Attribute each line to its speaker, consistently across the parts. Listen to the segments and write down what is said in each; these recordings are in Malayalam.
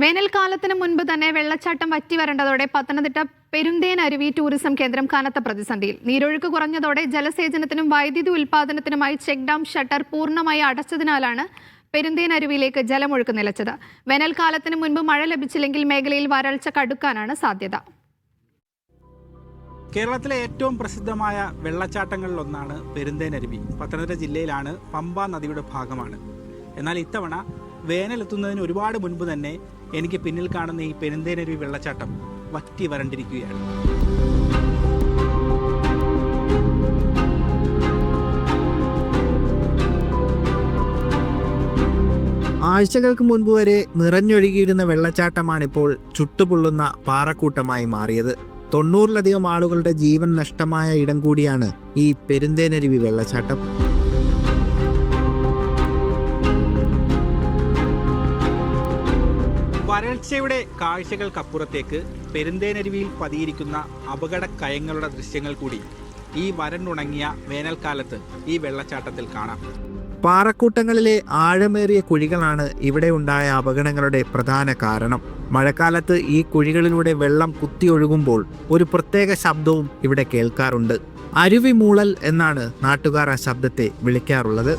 Speaker 1: വേനൽക്കാലത്തിന് മുൻപ് തന്നെ വെള്ളച്ചാട്ടം വറ്റി വരേണ്ടതോടെ പത്തനംതിട്ട പെരുന്തേൻ അരുവി ടൂറിസം കേന്ദ്രം കനത്ത പ്രതിസന്ധിയിൽ. നീരൊഴുക്ക് കുറഞ്ഞതോടെ ജലസേചനത്തിനും വൈദ്യുതി ഉൽപാദനത്തിനുമായി ചെക്ക് ഡാം ഷട്ടർ പൂർണമായി അടച്ചതിനാലാണ് പെരുന്തേൻ അരുവിയിലേക്ക് ജലമൊഴുക്ക് നിലച്ചത്. വേനൽക്കാലത്തിന് മുൻപ് മഴ ലഭിച്ചില്ലെങ്കിൽ മേഖലയിൽ വരൾച്ച കടുക്കാനാണ് സാധ്യത.
Speaker 2: കേരളത്തിലെ ഏറ്റവും പ്രസിദ്ധമായ വെള്ളച്ചാട്ടങ്ങളിലൊന്നാണ് പെരുന്തേനരുവി പത്തനംതിട്ട ജില്ലയിലാണ് പമ്പ നദിയുടെ ഭാഗമാണ്. എന്നാൽ ഇത്തവണ വേനലെത്തുന്നതിന് ഒരുപാട് മുൻപ് തന്നെ എനിക്ക് പിന്നിൽ കാണുന്ന ഈ പെരുന്തേനരുവി വെള്ളച്ചാട്ടം വറ്റി വരണ്ടിരിക്കുകയാണ്.
Speaker 3: ആഴ്ചകൾക്ക് മുൻപ് വരെ നിറഞ്ഞൊഴുകിയിരുന്ന വെള്ളച്ചാട്ടമാണിപ്പോൾ ചുട്ടുപൊള്ളുന്ന പാറക്കൂട്ടമായി മാറിയത്. തൊണ്ണൂറിലധികം ആളുകളുടെ ജീവൻ നഷ്ടമായ ഇടം കൂടിയാണ് ഈ പെരുന്തേനരുവി വെള്ളച്ചാട്ടം.
Speaker 2: വരൾച്ചയുടെ കാഴ്ചകൾക്കപ്പുറത്തേക്ക് പെരുന്തേനരുവിയിൽ പതിയിരിക്കുന്ന അപകട കയങ്ങളുടെ ദൃശ്യങ്ങൾ കൂടി ഈ വരണ്ടുണങ്ങിയ വേനൽക്കാലത്ത് ഈ വെള്ളച്ചാട്ടത്തിൽ കാണാം.
Speaker 3: പാറക്കൂട്ടങ്ങളിലെ ആഴമേറിയ കുഴികളാണ് ഇവിടെ ഉണ്ടായ അപകടങ്ങളുടെ പ്രധാന കാരണം. മഴക്കാലത്ത് ഈ കുഴികളിലൂടെ വെള്ളം കുത്തിയൊഴുകുമ്പോൾ ഒരു പ്രത്യേക ശബ്ദവും ഇവിടെ കേൾക്കാറുണ്ട്. അരുവി മൂളൽ എന്നാണ് നാട്ടുകാർ ആ ശബ്ദത്തെ വിളിക്കാറുള്ളത്.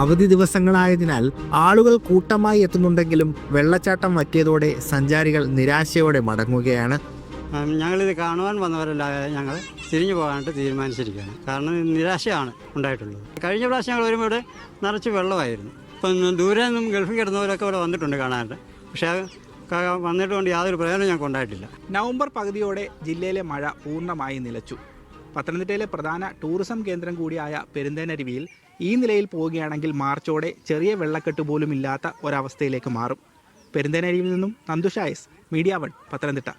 Speaker 3: അവധി ദിവസങ്ങളായതിനാൽ ആളുകൾ കൂട്ടമായി എത്തുന്നുണ്ടെങ്കിലും വെള്ളച്ചാട്ടം വറ്റിയതോടെ സഞ്ചാരികൾ നിരാശയോടെ മടങ്ങുകയാണ്.
Speaker 4: ഞങ്ങൾ ഞങ്ങളിത് കാണുവാൻ വന്നവരല്ല ഞങ്ങൾ തിരിഞ്ഞു പോകാനായിട്ട് തീരുമാനിച്ചിരിക്കുകയാണ്. കാരണം നിരാശയാണ് ഉണ്ടായിട്ടുള്ളത്. കഴിഞ്ഞ പ്രാവശ്യം ഞങ്ങൾ വരുമ്പോൾ ഇവിടെ നിറച്ച് വെള്ളമായിരുന്നു. ഇപ്പം ദൂരെ നിന്നും ഗൾഫിൽ കിടന്നവരൊക്കെ ഇവിടെ വന്നിട്ടുണ്ട് കാണാനായിട്ട്. പക്ഷേ വന്നിട്ട് കൊണ്ട് യാതൊരു പ്രയോജനം ഞങ്ങൾക്ക് ഉണ്ടായിട്ടില്ല.
Speaker 2: നവംബർ പകുതിയോടെ ജില്ലയിലെ മഴ പൂർണമായി നിലച്ചു. പത്തനംതിട്ടയിലെ പ്രധാന ടൂറിസം കേന്ദ്രം കൂടിയായ പെരുന്തേനരുവിയിൽ ഈ നിലയിൽ പോവുകയാണെങ്കിൽ മാർച്ചോടെ ചെറിയ വെള്ളക്കെട്ട് പോലും ഇല്ലാത്ത ഒരവസ്ഥയിലേക്ക് മാറും. പെരുന്തേനരുവിയിൽ നിന്നും നന്ദുഷായസ് മീഡിയ വൺ പത്തനംതിട്ട.